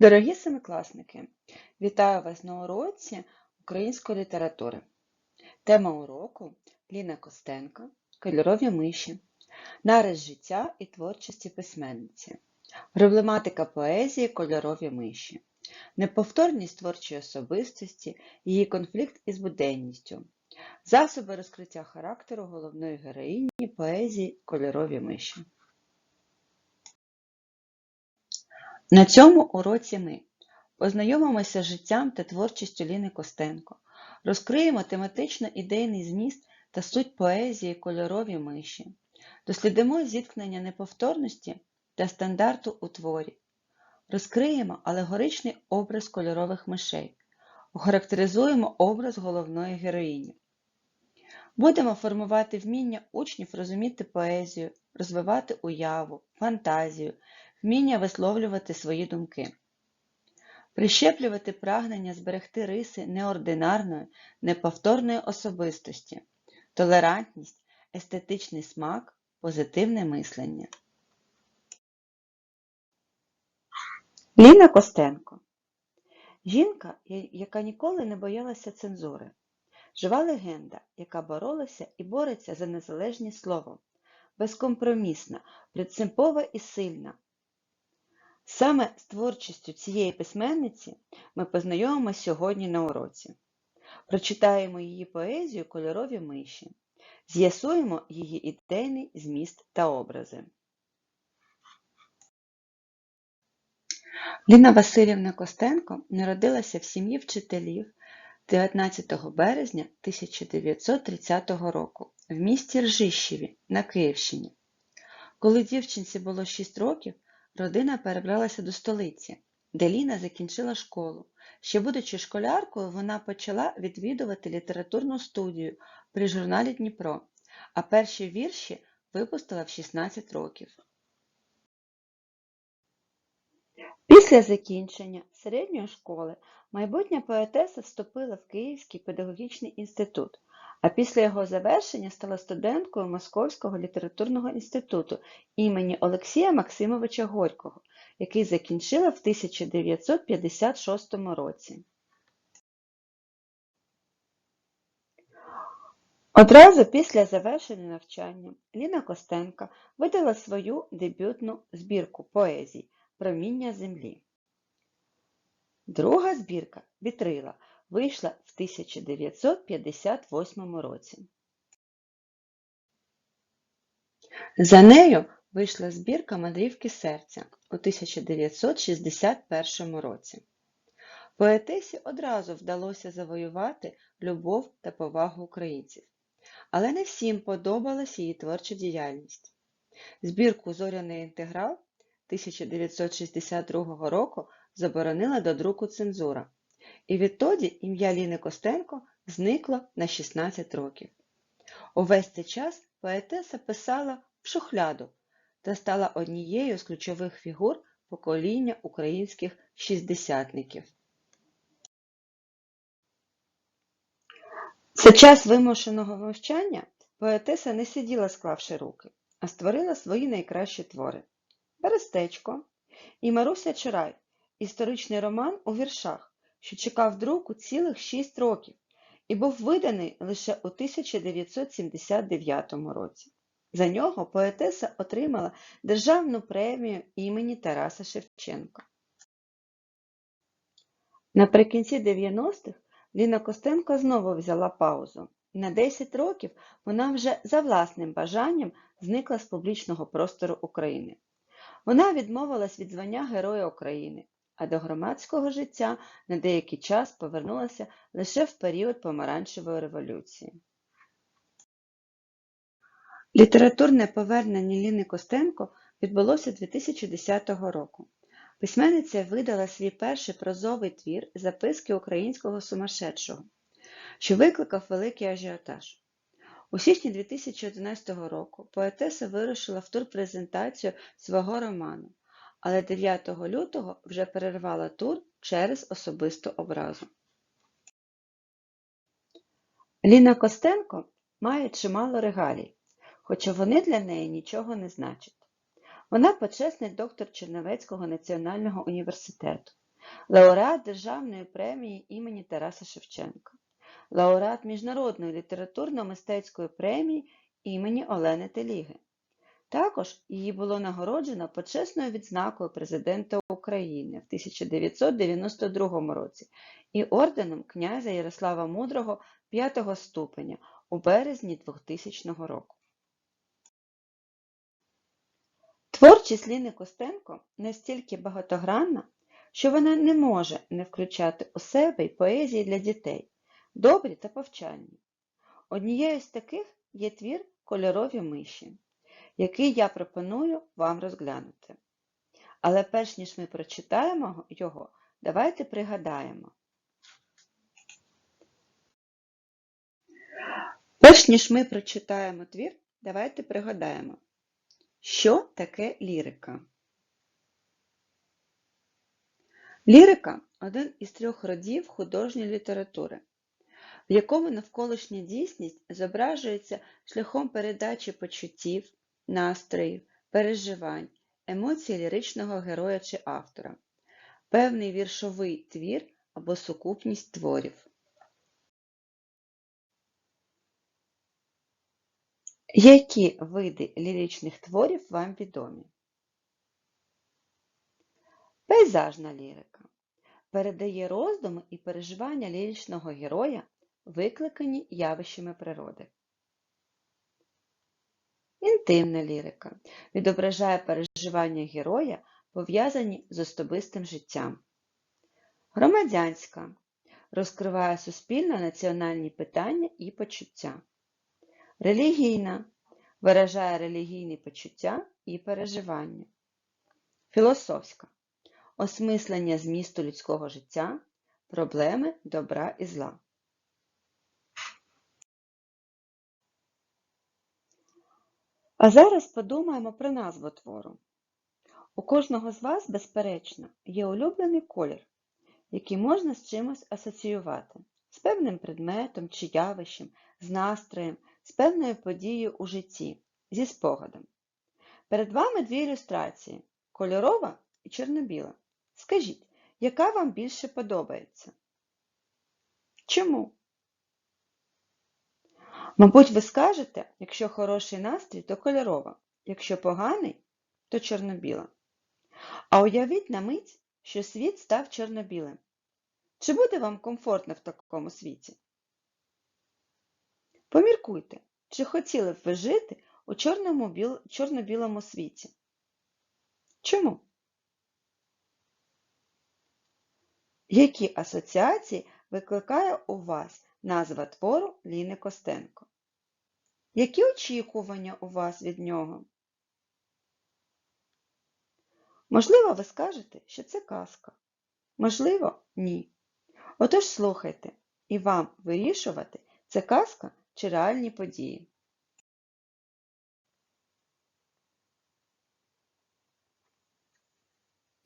Дорогі семикласники, вітаю вас на уроці української літератури. Тема уроку Ліна Костенко Кольорові миші. Нарис життя і творчості письменниці. Проблематика поезії Кольорові миші. Неповторність творчої особистості, її конфлікт із буденністю. Засоби розкриття характеру головної героїні поезії Кольорові миші. На цьому уроці ми познайомимося з життям та творчістю Ліни Костенко, розкриємо тематично-ідейний зміст та суть поезії кольорові миші, дослідимо зіткнення неповторності та стандарту у творі, розкриємо алегоричний образ кольорових мишей, охарактеризуємо образ головної героїні. Будемо формувати вміння учнів розуміти поезію, розвивати уяву, фантазію, вміння висловлювати свої думки, прищеплювати прагнення зберегти риси неординарної, неповторної особистості, толерантність, естетичний смак, позитивне мислення. Ліна Костенко Жінка, яка ніколи не боялася цензури. Жива легенда, яка боролася і бореться за незалежність словом, безкомпромісна, принципова і сильна, Саме з творчістю цієї письменниці ми познайомимося сьогодні на уроці. Прочитаємо її поезію Кольорові миші, з'ясуємо її ідейний зміст та образи. Ліна Васильівна Костенко народилася в сім'ї вчителів 19 березня 1930 року в місті Ржищеві на Київщині. Коли дівчинці було 6 років, Родина перебралася до столиці, де Ліна закінчила школу. Ще будучи школяркою, вона почала відвідувати літературну студію при журналі Дніпро, а перші вірші випустила в 16 років. Після закінчення середньої школи майбутня поетеса вступила в Київський педагогічний інститут, а після його завершення стала студенткою Московського літературного інституту імені Олексія Максимовича Горького, який закінчила в 1956 році. Одразу після завершення навчання Ліна Костенка видала свою дебютну збірку поезій Проміння землі. Друга збірка Вітрила вийшла в 1958 році. За нею вийшла збірка Мандрівки серця у 1961 році. Поетесі одразу вдалося завоювати любов та повагу українців, але не всім подобалася її творча діяльність. Збірку Зоряний інтеграл 1962 року заборонила до друку цензура, і відтоді ім'я Ліни Костенко зникло на 16 років. Увесь цей час поетеса писала в шухляду та стала однією з ключових фігур покоління українських шістдесятників. За час вимушеного мовчання поетеса не сиділа, склавши руки, а створила свої найкращі твори Берестечко і Маруся Чарай історичний роман у віршах, що чекав друку цілих шість років і був виданий лише у 1979 році. За нього поетеса отримала Державну премію імені Тараса Шевченка. Наприкінці 90-х Ліна Костенко знову взяла паузу. На 10 років вона вже за власним бажанням зникла з публічного простору України. Вона відмовилась від звання Героя України, а до громадського життя на деякий час повернулася лише в період Помаранчевої революції. Літературне повернення Ліни Костенко відбулося 2010 року. Письменниця видала свій перший прозовий твір Записки українського сумасшедшого, що викликав великий ажіотаж. У січні 2011 року поетеса вирушила в турпрезентацію свого роману, але 9 лютого вже перервала тур через особисту образу. Ліна Костенко має чимало регалій, хоча вони для неї нічого не значать. Вона почесний доктор Чернівецького національного університету, лауреат Державної премії імені Тараса Шевченка, лауреат Міжнародної літературно-мистецької премії імені Олени Теліги. Також її було нагороджено почесною відзнакою Президента України в 1992 році і орденом князя Ярослава Мудрого 5 ступеня у березні 2000 року. Творчість Ліни Костенко настільки багатогранна, що вона не може не включати у себе й поезії для дітей, добрі та повчальні. Однією з таких є твір Кольорові миші, який я пропоную вам розглянути. Але перш ніж ми прочитаємо його, давайте пригадаємо. Перш ніж ми прочитаємо твір, давайте пригадаємо, що таке лірика. Лірика один із трьох родів художньої літератури, в якому навколишня дійсність зображується шляхом передачі почуттів, настроїв, переживань, емоцій ліричного героя чи автора, певний віршовий твір або сукупність творів. Які види ліричних творів вам відомі? Пейзажна лірика передає роздуми і переживання ліричного героя, викликані явищами природи. Інтимна лірика відображає переживання героя, пов'язані з особистим життям. Громадянська розкриває суспільно-національні питання і почуття. Релігійна виражає релігійні почуття і переживання. Філософська осмислення змісту людського життя, проблеми добра і зла. А зараз подумаємо про назву твору. У кожного з вас, безперечно, є улюблений колір, який можна з чимось асоціювати, з певним предметом чи явищем, з настроєм, з певною подією у житті, зі спогадом. Перед вами дві ілюстрації кольорова і чорно-біла. Скажіть, яка вам більше подобається? Чому? Мабуть, ви скажете, якщо хороший настрій, то кольорова, якщо поганий, то чорно-біла. А уявіть на мить, що світ став чорно-білим. Чи буде вам комфортно в такому світі? Поміркуйте, чи хотіли б ви жити у чорно-білому світі? Чому? Які асоціації викликає у вас назва твору Ліни Костенко? Які очікування у вас від нього? Можливо, ви скажете, що це казка. Можливо, ні. Отож слухайте, і вам вирішувати, це казка чи реальні події.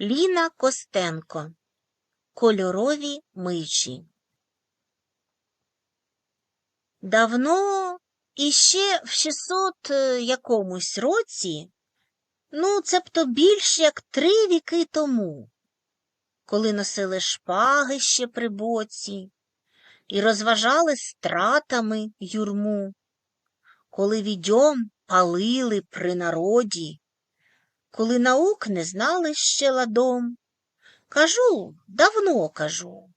Ліна Костенко Кольорові миші Давно, іще в 600 е, якомусь році, ну, цебто більш як три віки тому, коли носили шпаги ще при боці і розважали стратами юрму, коли відьом палили при народі, коли наук не знали ще ладом. Кажу, давно кажу.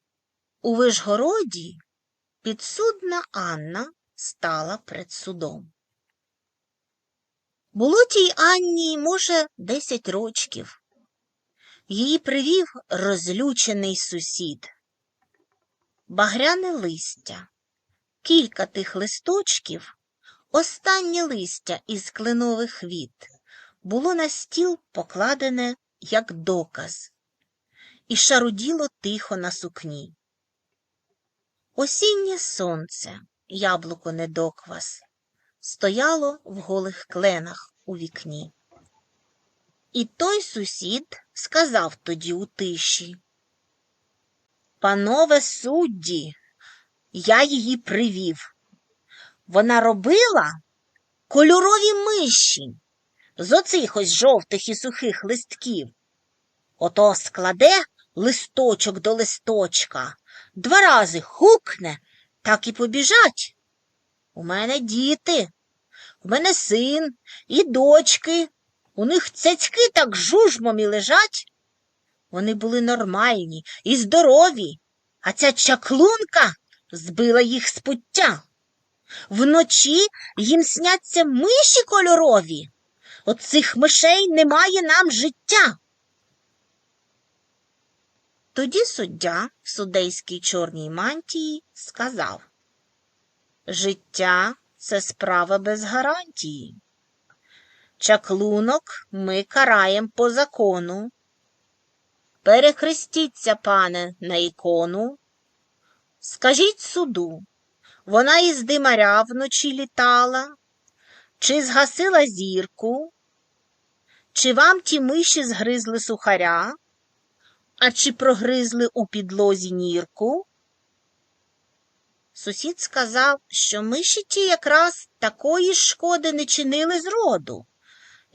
У Вишгороді підсудна Анна стала перед судом. Було тій Анні, може, десять рочків. Її привів розлючений сусід. Багряне листя, кілька тих листочків, останнє листя із кленових віт, було на стіл покладене як доказ і шаруділо тихо на сукні. Осіннє сонце, яблуко недоквас, стояло в голих кленах у вікні. І той сусід сказав тоді у тиші Панове судді, я її привів. Вона робила кольорові миші з оцих ось жовтих і сухих листків. Ото складе листочок до листочка, два рази хукне, так і побіжать. У мене діти, у мене син і дочки. У них цяцьки так жужмом і лежать. Вони були нормальні і здорові, а ця чаклунка збила їх з пуття. Вночі їм сняться миші кольорові. От цих мишей немає нам життя. Тоді суддя в судейській чорній мантії сказав Життя це справа без гарантії. Чаклунок ми караєм по закону. Перехрестіться, пане, на ікону. Скажіть суду, вона із димаря вночі літала, чи згасила зірку, чи вам ті миші згризли сухаря, а чи прогризли у підлозі нірку? Сусід сказав, що миші ті якраз такої шкоди не чинили зроду,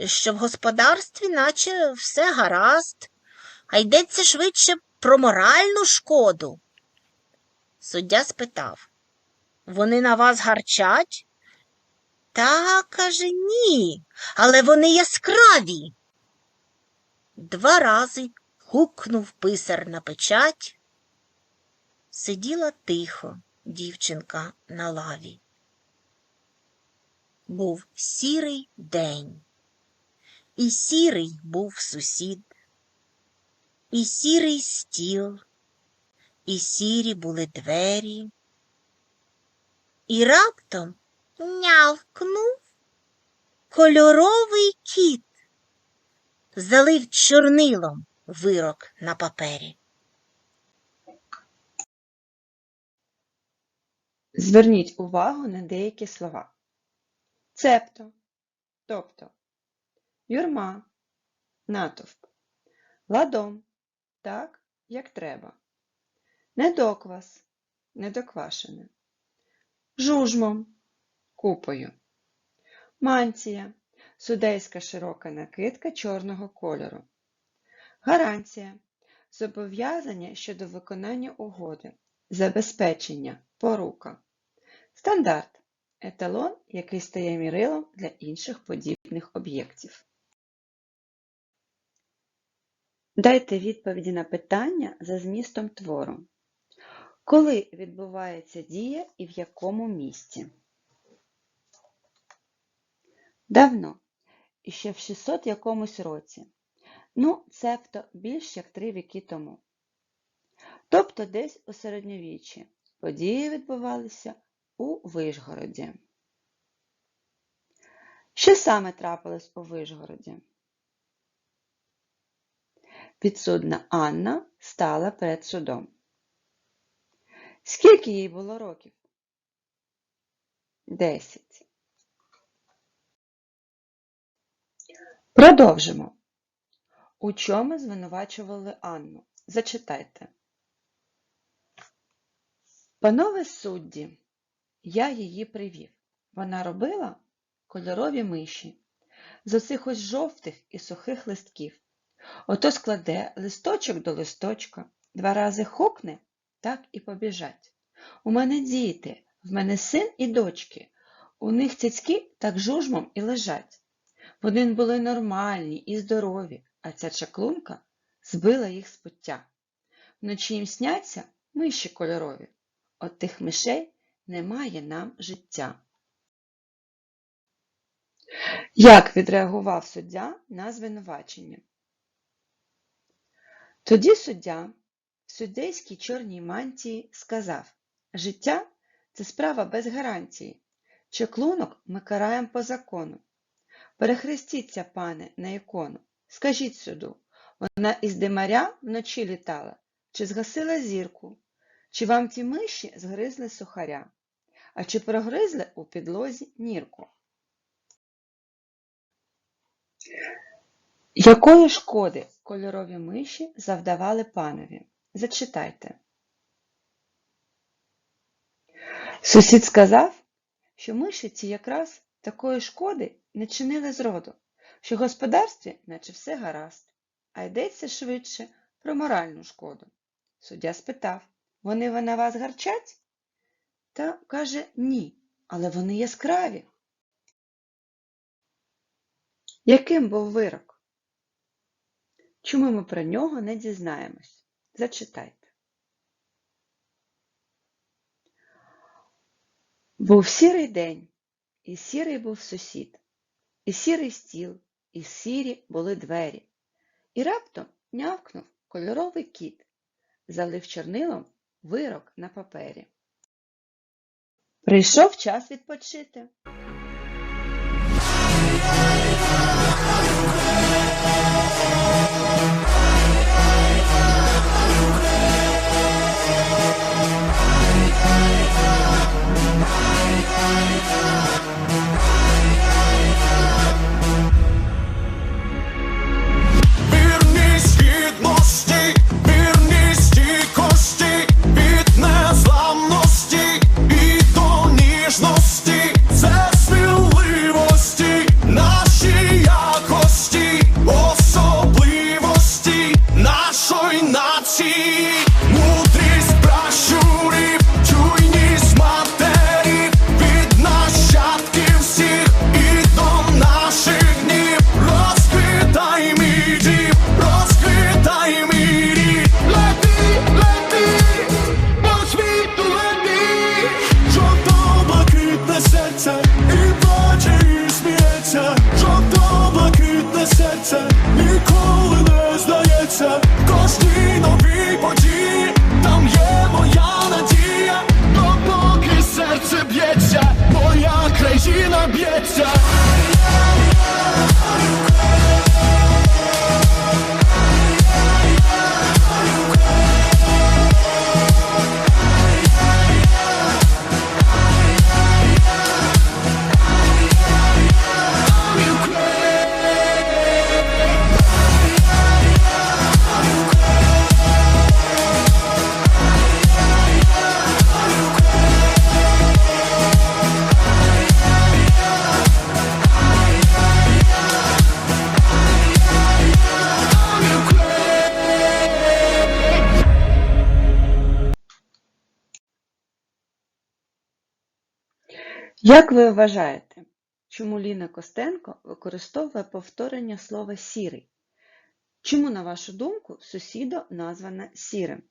що в господарстві наче все гаразд, а йдеться швидше про моральну шкоду. Суддя спитав, вони на вас гарчать? Та, каже, ні, але вони яскраві. Два рази гукнув писар на печать. Сиділа тихо дівчинка на лаві. Був сірий день, і сірий був сусід, і сірий стіл, і сірі були двері. І раптом нявкнув кольоровий кіт, залив чорнилом вирок на папері. Зверніть увагу на деякі слова. Цебто, тобто, юрма, натовп, ладом, так, як треба, недоквас, недоквашене, жужмом, купою, мантія, судейська широка накидка чорного кольору, гарантія, зобов'язання щодо виконання угоди, забезпечення, порука. Стандарт еталон, який стає мірилом для інших подібних об'єктів. Дайте відповіді на питання за змістом твору. Коли відбувається дія і в якому місці? Давно, і ще в 600 якомусь році. Ну, цебто більш як три віки тому. Тобто десь у середньовіччі. Події відбувалися у Вишгороді. Що саме трапилось у Вишгороді? Підсудна Анна стала перед судом. Скільки їй було років? Десять. Продовжимо. У чому звинувачували Анну? Зачитайте. Панове судді, я її привів. Вона робила кольорові миші з оцих ось жовтих і сухих листків. Ото складе листочок до листочка, два рази хукне, так і побіжать. У мене діти, в мене син і дочки. У них цяцьки так жужмом і лежать. Вони були нормальні і здорові, а ця чаклунка збила їх з пуття. Вночі їм сняться миші кольорові. От тих мишей немає нам життя. Як відреагував суддя на звинувачення? Тоді суддя в суддейській чорній мантії сказав, життя це справа без гарантії. Чеклунок ми караємо по закону. Перехрестіться, пане, на ікону. Скажіть суду, вона із димаря вночі літала, чи згасила зірку, чи вам ті миші згризли сухаря, а чи прогризли у підлозі нірку? Якої шкоди кольорові миші завдавали панові? Зачитайте. Сусід сказав, що миші ці якраз такої шкоди не чинили зроду, що в господарстві наче все гаразд, а йдеться швидше про моральну шкоду. Суддя спитав, вони на вас гарчать? Та каже ні, але вони яскраві. Яким був вирок? Чому ми про нього не дізнаємось? Зачитайте. Був сірий день, і сірий був сусід, і сірий стіл, і сірі були двері. І раптом нявкнув кольоровий кіт, залив чорнилом вирок на папері. Прийшов час відпочити. Як ви вважаєте, чому Ліна Костенко використовує повторення слова сірий? Чому, на вашу думку, сусідо названа сірим?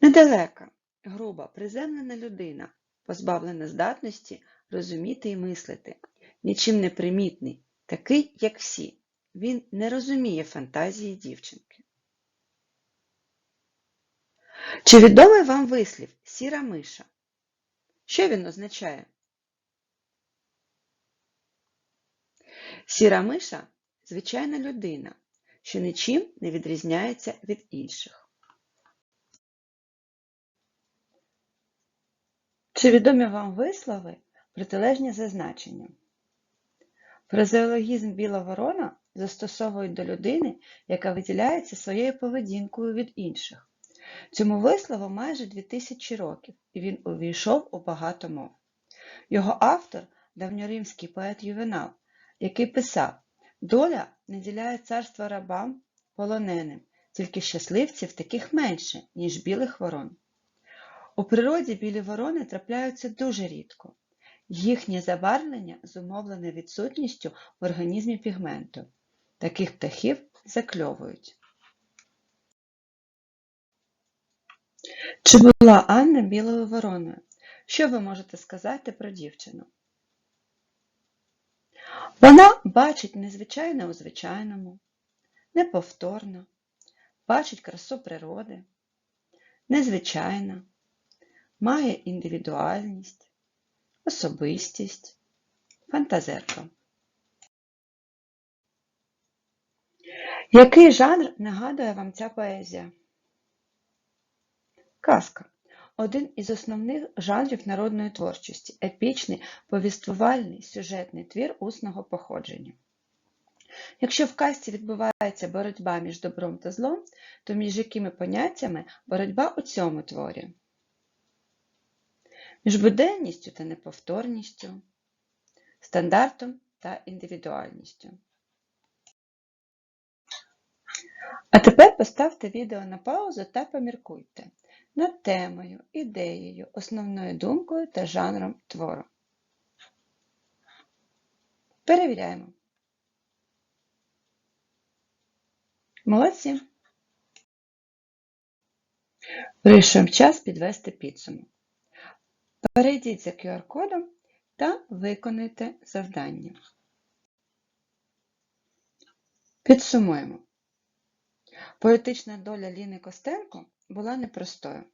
Недалека, груба, приземлена людина, позбавлена здатності розуміти і мислити, нічим не примітний, такий, як всі. Він не розуміє фантазії дівчинки. Чи відомий вам вислів сіра миша? Що він означає? Сіра миша звичайна людина, що нічим не відрізняється від інших. Чи відомі вам вислови протилежні за значенням? Біла ворона застосовують до людини, яка виділяється своєю поведінкою від інших. Цьому вислову майже 2000 років, і він увійшов у багато мов. Його автор – давньоримський поет Ювенал, який писав «Доля не діляє царство рабам полоненим, тільки щасливців таких менше, ніж білих ворон». У природі білі ворони трапляються дуже рідко. Їхнє забарвлення зумовлене відсутністю в організмі пігменту. Таких птахів закльовують. Чи була Анна білою вороною? Що ви можете сказати про дівчину? Вона бачить незвичайне у звичайному, неповторно, бачить красу природи, незвичайна, має індивідуальність, особистість, фантазерка. Який жанр нагадує вам ця поезія? Казка один із основних жанрів народної творчості епічний повіствувальний сюжетний твір усного походження. Якщо в казці відбувається боротьба між добром та злом, то між якими поняттями боротьба у цьому творі? Між буденністю та неповторністю, стандартом та індивідуальністю. А тепер поставте відео на паузу та поміркуйте над темою, ідеєю, основною думкою та жанром твору. Перевіряємо. Молодці. Прийшов час підвести підсумок. Перейдіть за QR-кодом та виконайте завдання. Підсумуємо. Поетична доля Ліни Костенко була непростою.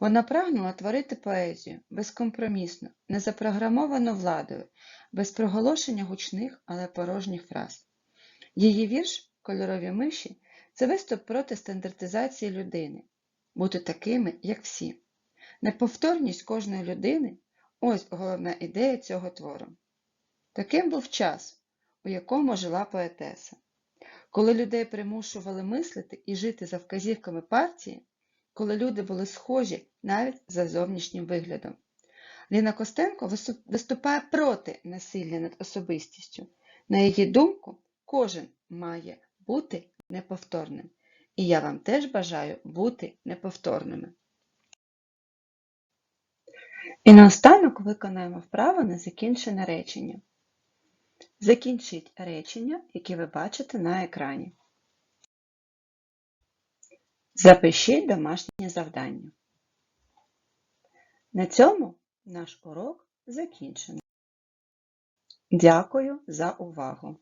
Вона прагнула творити поезію безкомпромісно, незапрограмовану владою, без проголошення гучних, але порожніх фраз. Її вірш Кольорові миші це виступ проти стандартизації людини, бути такими, як всі. Неповторність кожної людини ось головна ідея цього твору. Таким був час, у якому жила поетеса. Коли людей примушували мислити і жити за вказівками партії, коли люди були схожі навіть за зовнішнім виглядом. Ліна Костенко виступає проти насилля над особистістю. На її думку, кожен має бути неповторним. І я вам теж бажаю бути неповторними. І наостанок виконаємо вправо на закінчене речення. Закінчіть речення, які ви бачите на екрані. Запишіть домашнє завдання. На цьому наш урок закінчено. Дякую за увагу!